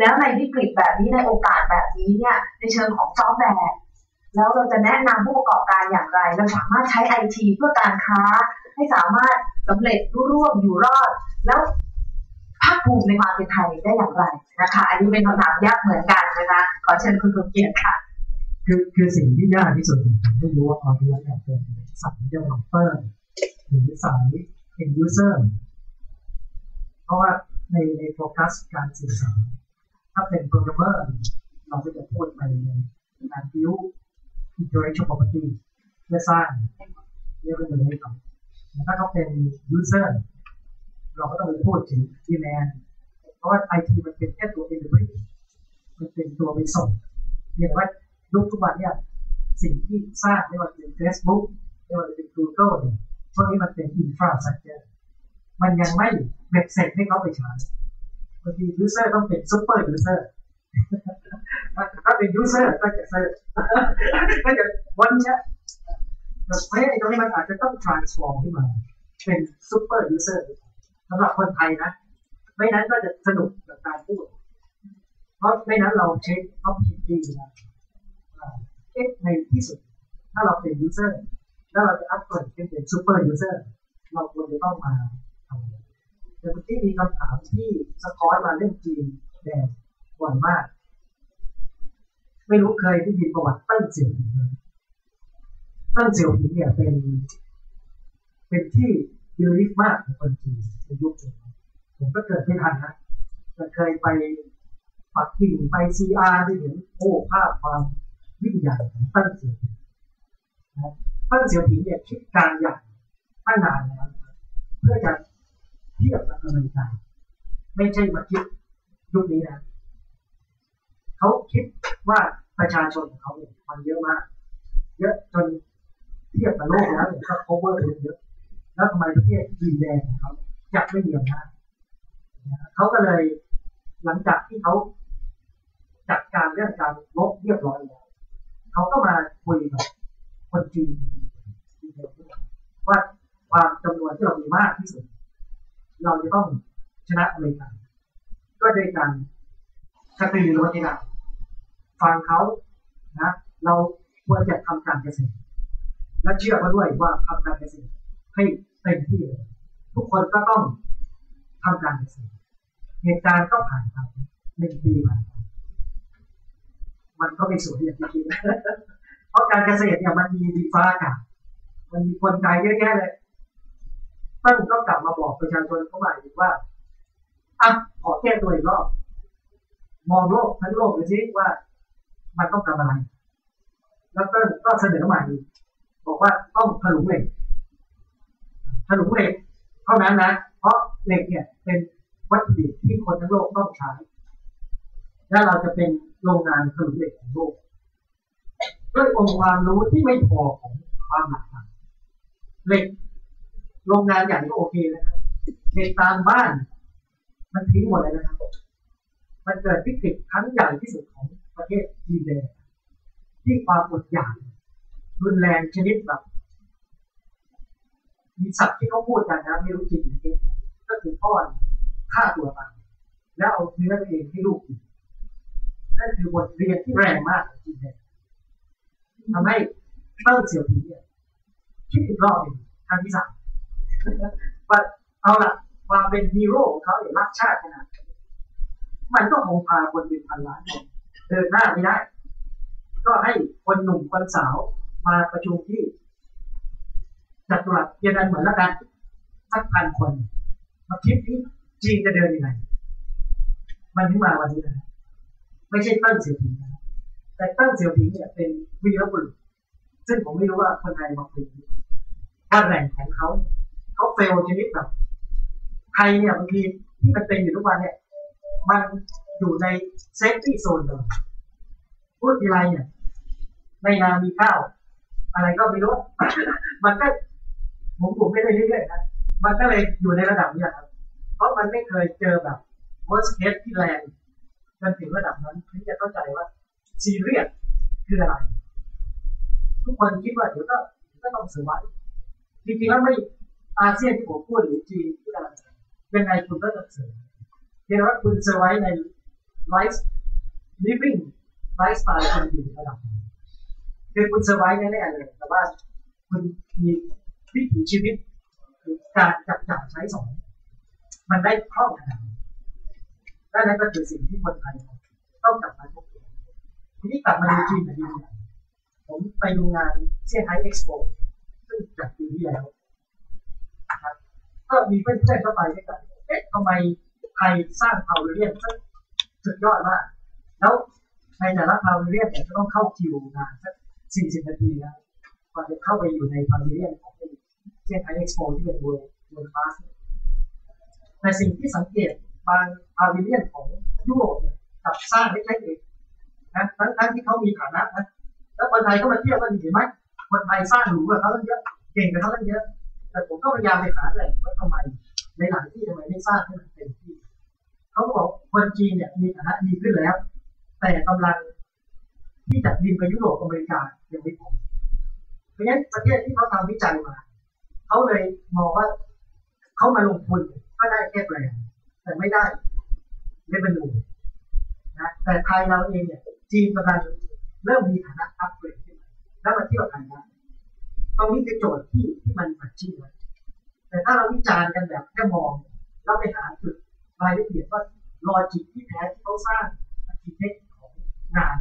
แล้วในวิกฤตแบบนี้ในโอกาสแบบนี้เนี่ยในเชิงของซอฟต์แวร์แล้วเราจะแนะนำผู้ประกอบการอย่างไร เราสามารถใช้ไอทีเพื่อการค้า ให้สามารถสำเร็จรุ่ร่วงอยู่รอด แล้วภาคภูมิในความเป็นไทยได้อย่างไรนะคะ อันนี้เป็นคำถามยากเหมือนกันนะคะขอเชิญคุณสมเกียรติค่ะ คือคือสิ่งที่ยากที่สุดผมไม่รู้ว่าตอนนี้เนี่ยเป็นสาย developer หรือสาย end user เพราะว่าในในโฟกัสการสื่อสาร ถ้าเป็น programmer เราก็จะพูดไปในการ build intellectual property เพื่อสร้างเรียกว่าเงินให้เขาถ้าเขาเป็น user เราก็ต้องไปพูดถึง demand เพราะว่า IT มันเป็นแค่ตัว delivery มันเป็นตัวไปส่งเรียกว่ายุคทุกวันเนี่ยสิ่งที่สร้างไม่ว่าจะเป็น Facebook ไม่ว่าจะเป็น Google เนี่ยพวกนี้มันเป็น infrastructure มันยังไม่เบ็ดเสร็จให้เขาไปใช้ บางที user ต้องเป็น super user ถ้าเป็น user ก็จะเซอร์ก็จะวันเนี้ยแต่เพราะตรงนี้มันอาจจะต้อง transform ขึ้นมา เป็น super user สำหรับคนไทยนะ ไม่นั้นก็จะสนุกกับการพูด เพราะไม่นั้นเราเช็คท็อปคิดดีนะเอ๊ะในที่สุด ถ้าเราเป็น user แล้วเราจะอัพเกรดเป็น super user เซอร์เราควรจะต้องมา แต่เมื่อกี้มีคำถามที่สะท้อนมาเรื่องจีนแดงบ่อยมาก ไม่รู้เคยได้ยินประวัติติ้งเสี่ยวผิงติ้งเสี่ยวผิงเนี่ยเป็น เป็นที่บิลิฟมากของคนจีนในยุคนี้ผมก็เกิดไม่ทันนะแต่เคยไปปักกิ่งไปซีอาร์ได้เห็นโอ้ภาพความยิ่งใหญ่ของติ้งเสี่ยวผิงนะติ้งเสี่ยวผิงเนี่ยคิดการใหญ่ตั้งนานแล้วเพื่อจะ เทียบกับอเมริกาไม่ใช่มาคิดยุคนี้นะเขาคิดว่าประชาชนของเขาเนี่ยมันเยอะมาก เยอะจนเทียบกับโลกแล้วเนี่ยก็ cover เยอะ แล้วทำไมประเทศจีนแดงของเขาจะไม่มีอำนาจเขาก็เลยหลังจากที่เขาจัดการเรื่องการลบเรียบร้อยแล้วเขาก็มาคุยกับคนจีนว่าความจำนวนที่เรามีมากที่สุด เราจะต้องชนะอเมริกาก็โดยการกระตือรือร้นในการฟังเขานะเราควรจะทำการเกษตรและเชื่อเขาด้วยว่าทำการเกษตรให้เต็มที่เลยทุกคนก็ต้องทำการเกษตรเหตุการณ์ก็ผ่านไปหนึ่งปีผ่านไปมันก็ไม่สวยอย่างที่คิดเพราะการเกษตรเนี่ยมันมีดีฟ้าอากาศมันมีคนใจเยอะแยะเลย ตั้งก็กลับมาบอกประชาชนเขาใหม่ว่าอะขอแก้ตัวอีกรอบมองโลกทั้งโลกเลยสิว่า มันต้องทำอะไร แล้วก็ก็เสนอใหม่บอกว่าต้องถลุงเหล็กถลุงเหล็กเท่านั้นนะเพราะเหล็กเนี่ยเป็นวัตถุดิบที่คนทั้งโลกต้องใช้ และเราจะเป็นโรงงานถลุงเหล็กของโลกด้วยองค์ความรู้ที่ไม่พอของความหลากหลายเหล็ก โรงงานใหญ่ก็โอเคนะครับเหล็กตามบ้าน มันทิ้งหมดเลยนะครับ มันเกิดวิกฤตครั้งใหญ่ที่สุดของประเทศจีนเลยที่ความอดอยากรุนแรงชนิดแบบมีสัตว์ที่เขาพูดกันนะไม่รู้จริงหรือเปล่าก็คือพ่อฆ่าตัวตายแล้วเอาเนื้อเองให้ลูกกินนั่นคือบทเรียนที่แรงมากของจีนเลยทำให้เติ้งเสี่ยวผิงเนี่ยคิดอีกรอบหนึ่งทางที่สาม ว่าเอาละความเป็นฮีโร่ของเขาเนี่ยรักชาติขนาดมันก็คงพาคนเป็นพันล้านคนเดินหน้าไม่ได้ ก็ให้คนหนุ่มคนสาวมาประชุมที่จัตุรัสเยอรมันเหมือนล้วกันสักพันคน มาคิดที่จีนจะเดินยังไง มันถึงมาวันนี้นะไม่ใช่ตั้งเสี่ยวผิงนะแต่ตั้งเสี่ยวผิงเนี่ยเป็นวีรบุรุษซึ่งผมไม่รู้ว่าคนไทยมาคุยว่าแหล่งของเขาเขาเฟลชนิดแบบไทยเนี่ยบางทีที่มันเป็นอยู่ทุกวันเนี่ย มันอยู่ในเซฟตี้โซนเลยพูดทีไรเนี่ยในนามีข้าว อะไรก็ไม่รู้ มันก็ผมผมไม่ได้เรื่อยๆนะมันก็เลยอยู่ในระดับนี้ครับ เพราะมันไม่เคยเจอแบบ worst case ที่แรงจนถึงระดับนั้นถึงจะเข้าใจว่าซีเรียสคืออะไร ทุกคนคิดว่าเดี๋ยวก็ก็ต้องสือไว้จริงๆแล้วไม่ อาเซียนที่ผมพูดหรือจีนที่อะไรยังไงคุณก็ต้องเสือเพียงว่าคุณเซอร์ไว้ในไลฟ์ living ไลฟ์สไตล์คนอยู่ระดับคือคุณเซอร์ไวส์แน่ๆเลย แต่ว่าคุณมีวิถีชีวิตการจับจ่ายใช้สอยมันได้คล่องขนาดนั้นและนั่นก็คือสิ่งที่คนไทยต้องกลับมาทบทวนทีนี้กลับมาดูจีนกับยูผมไปดูงานเซี่ยงไฮ้เอ็กซ์โปซึ่งจัดปีที่แล้วน ก็มีเพื่อนๆเข้าไปด้วยกันเอ๊ะทำไมไทยสร้างพาวเวอร์เรียนสุดยอดมากแล้วในแต่ละพาวเวอร์เรียนเนี่ยจะต้องเข้าคิวนานสักสี่สิบนาทีนะกว่าจะเข้าไปอยู่ในพาวเวอร์เรียนของเซี่ยงไฮ้เอ็กซ์โปที่เป็นเวิร์เวิร์คลาสแต่สิ่งที่สังเกตบางพาวเวอร์เรียนของยุโรปเนี่ยกับสร้างเล็กๆเองนะทั้งทั้งที่เขามีฐานะนะแล้วคนไทยก็มาเที่ยวกันเห็นไหมคนไทยสร้างหรูกับเขาตั้งเยอะเก่งกับเขาตั้งเยอะ แต่ผมก็พยายามไปหาแหล่งว่าทำไมในหลายที่ทำไมไม่สร้างให้มันเต็มที่เขาบอกคนจีนเนี่ยมีฐานะดีขึ้นแล้ว แต่กำลังที่จะบินไปยุโรปอเมริกายังไม่พอเพราะฉะนั้นประเทศที่เขาทำวิจัยมาเขาเลยมองว่าเขามาลงทุนก็ได้แค่แบรนด์แต่ไม่ได้เรเวนูนะแต่ไทยเราเองเนี่ยจีนกำลังเริ่มมีฐานะอัพเกรดขึ้นมาแล้วมาเที่ยวไทยได้ ตรงนี้คือโจทย์ที่ที่มันปัจจุบันแต่ถ้าเราวิจารณ์กันแบบแค่มองเราไปหาจุดรายละเอียดว่าลอจิกที่แท้ที่เขาสร้างอาร์คิเทคของงาน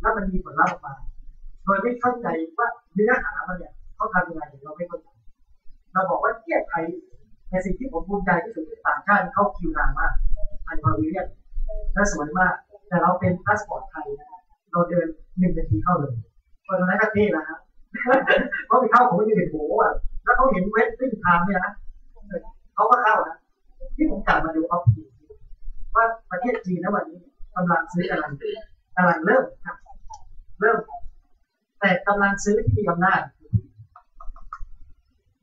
แล้วมันมีผลลัพธ์ออกมา โดยไม่เข้าใจว่าเนื้อหามันเนี่ยเขาทำยังไงเราไม่เข้าใจเราบอกว่าเที่ยไทยในสิ่งที่ผมภูมิใจที่สุดคือต่างชาติเข้าคิวนานมากไทยพาวิเลียนและสวยมาก แต่เราเป็นพาสปอร์ตไทยนะเราเดินหนึ่งนาทีเข้าเลยตอนนั้นก็เท่แล้วครับ เพราะไปเข้าของมันจะเห็นโหอะแล้วเขาเห็นเวสติ้งทม์เนี่ยนะเขาก็เข้านะที่ผมกลับมาดูออฟฟิศว่าประเทศจีนนะวันนี้กำลังซื้ออะไรกำลังเริ่มครับเริ่ม แต่กำลังซื้อที่มีอำนาจ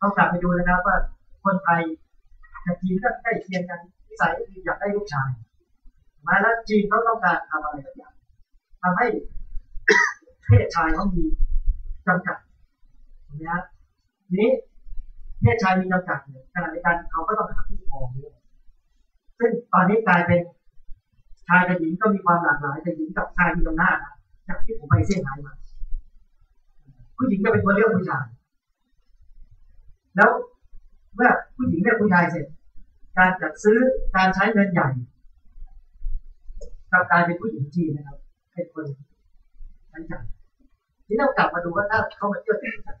ต้องกลับไปดูนะครับว่าคนไทยกับจีนก็ใกล้เคียงกันนิสัยก็คืออยากได้ลูกชายมาแล้วจีนเขาต้องการทำอะไรสักอย่างทำให้เพศชายเขามี จำกัดนะนี้เพศชายมีจำกัดเนี่ยขณะในการเขาก็ต้องหาผู้ปกครองด้วยซึ่งตอนนี้กลายเป็นชายกับหญิงก็มีความหลากหลายแต่หญิงกับชายมีอำนาจจากที่ผมไปเซี่ยงไฮ้มา ผู้หญิงก็เป็นคนเลือกผู้ชาย แล้วเมื่อผู้หญิงเลือกผู้ชายเสร็จ การจัดซื้อการใช้เงินใหญ่กลับกลายเป็นผู้หญิงจีนนะครับเป็นคนใช้จ่าย ที่เรากลับมาดูว่าถ้าเขามาเที่ยวที่จัด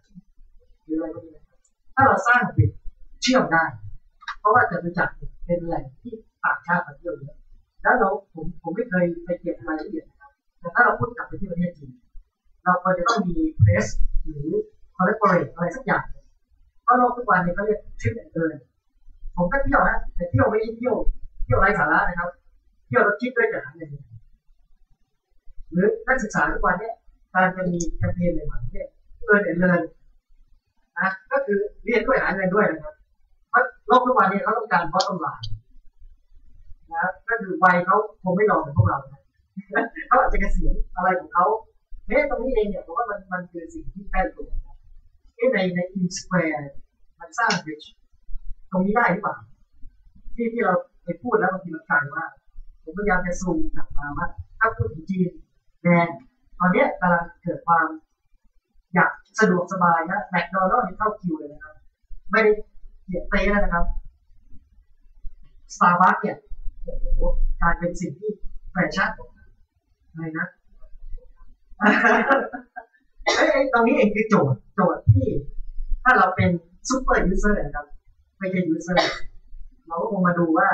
หรืออะไรพวกนี้ถ้าเราสร้างปิดเชื่อมได้ เพราะว่าจะรู้จักเป็นแหล่งที่ต่างชาติมาเที่ยวเยอะแล้วเราผมผมไม่เคยไปเก็บรายละเอียดนะครับแต่ถ้าเราพูดกลับไปที่ประเทศจีนเราควรจะต้องมีเพรสหรือคอลเลกเตอร์อะไรสักอย่างเพราะโลกทุกวันนี้เขาเรียกทริปแอนเดินผมก็เที่ยวนะแต่เที่ยวไม่เที่ยวเที่ยวไร้สาระนะครับ เที่ยวแล้วคิดด้วยจะหาเงินหรือนักศึกษาทุกวันนี้ การจะมีแคมเปญใหม่ๆเนี่ยเออเดินเลยนนะก็คือเรียนด้วยหาเงินด้วยนะครับเพราะโลกทุกวันนี้เขาต้องการบอสต้องไลน์นะก็คือวัยเขาคงไม่รอเหมือนพวกเรานะเขาอาจจะเกษียณอะไรของเขาเฮ้ตรงนี้เองเนี่ยผมว่ามันมันคือสิ่งที่ใกล้ตัวนะในในอินสแควร์มันสร้างบริดจ์ตรงนี้ได้หรือเปล่าที่ที่เราไปพูดแล้วบางทีมันกลมาผมพยายามจะซูมกลับมาว่าถ้าพูดถึงจีนแดน ตอนนี้กำลังเกิดความอยากสะดวกสบายนะแมคโดนัลด์เข้าคิวเลยนะครับ ไม่ได้เหยียบเต้แล้วนะครับสตาร์บัคเนี่ยโอ้โหกลายเป็นสิ่งที่แฟชั่นอะไรนะไอ้ตรงนี้เองคือโจทย์โจทย์ที่ ถ้าเราเป็นซูเปอร์ยูเซอร์นะครับไม่ใช่ยูเซอร์เราก็คงมาดูว่า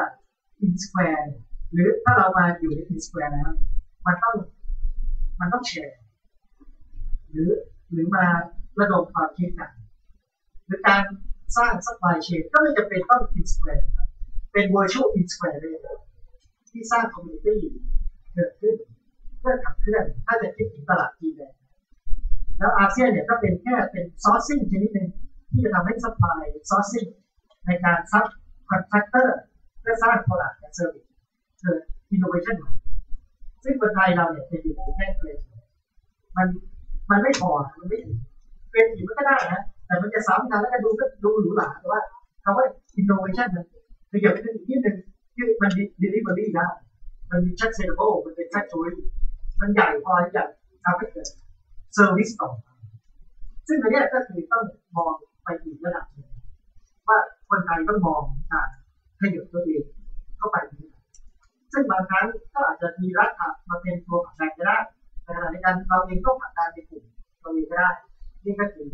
อินสแควร์หรือถ้าเรามาอยู่ในอินสแควร์แล้วมันต้อง มันต้องแชร์หรือหรือมาระดมความคิดกันหรือการสร้างซัพพลายเชนก็ไม่จำเป็นต้องอินสแควร์ครับเป็น virtual in square เลยที่สร้างคอมมูนิตี้เกิดขึ้นเพื่อขับเคลื่อนถ้าจะคิดถึงตลาดจีนเลยแล้วอาเซียนเนี่ยก็เป็นแค่เป็นซอร์ซิ่งชนิดหนึ่งที่จะทำให้ซัพพลายซอร์ซิ่งในการซับคอนแทคเตอร์เพื่อสร้างโปรดักต์และเซอร์วิสเกิดอินโนเวชันใหม่ ซึ่งคนไทยเราเนี่ยจะอยู่แค่เกรดมันมันไม่พอมันไม่ถึงเกรดมันก็ได้นะแต่มันจะซ้ำกันแล้วก็ดูก็ดูหรูหราแต่ว่าคำว่าอินโนเวชันมันขยับขึ้นอีกนิดนึงคือมันดิลิเวอรี่ได้มันมี sustainable มันเป็น factory มันใหญ่พอที่จะทำให้เกิด service ต่อไปซึ่งอันเนี้ก็คือต้องมองไปอีกระดับหนึ่งว่าคนไทยต้องมองการขยับตัวเอง ซึ่งบางครั้งก็อาจจะมีรัฐมาเป็นตัวผลักดันก็ได้ในขณะเดียวกันเราเองก็ผลักดันในกลุ่มเราเองก็ได้นี่ก็คือ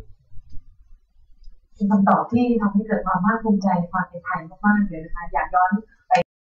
เป็นคำตอบที่ทำให้เกิดความภาคภูมิใจในความเป็นไทยมากๆเลยนะคะอยากย้อน